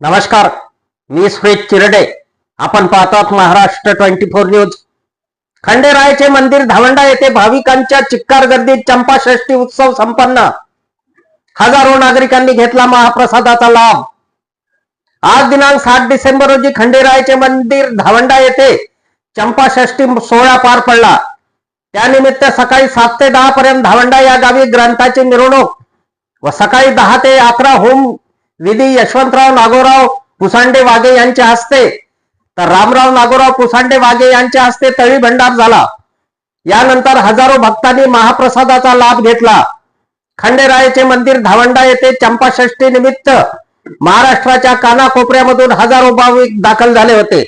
नमस्कार मी सुरेश चिरडे. आपण पाहतात महाराष्ट्र ट्वेंटी फोर न्यूज. खंडेरायाचे मंदिर धावंडा येथे भाविकांच्या चिक्कार गर्दीत चंपाषष्ठी उत्सव संपन्न. हजारो नागरिकांनी घेतला महाप्रसादाचा लाभ. आज दिनांक सात डिसेंबर रोजी खंडेरायाचे मंदिर धावंडा येथे चंपाषष्ठी सोहळा पार पडला. त्यानिमित्त सकाळी सात ते दहा पर्यंत धावंडा या गावी ग्रंथाची मिरवणूक व सकाळी दहा ते अकरा होम विधी यशवंतराव नागोराव पुसांडे वाघे यांच्या हस्ते. तर रामराव नागोराव पुसांडे वाघे यांच्या हस्ते तळी भंडार झाला. यानंतर हजारो भक्तांनी महाप्रसादाचा लाभ घेतला. खंडेरायाचे मंदिर धावंडा येथे चंपाषष्ठी निमित्त महाराष्ट्राच्या कानाकोपऱ्यामधून हजारो भाविक दाखल झाले होते.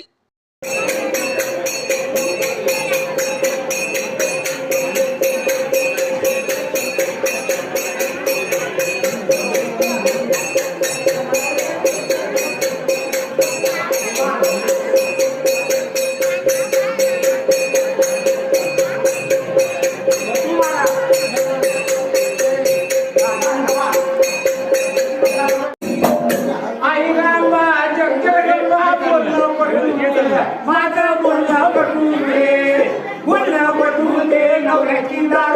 আমরা কি দাঁড়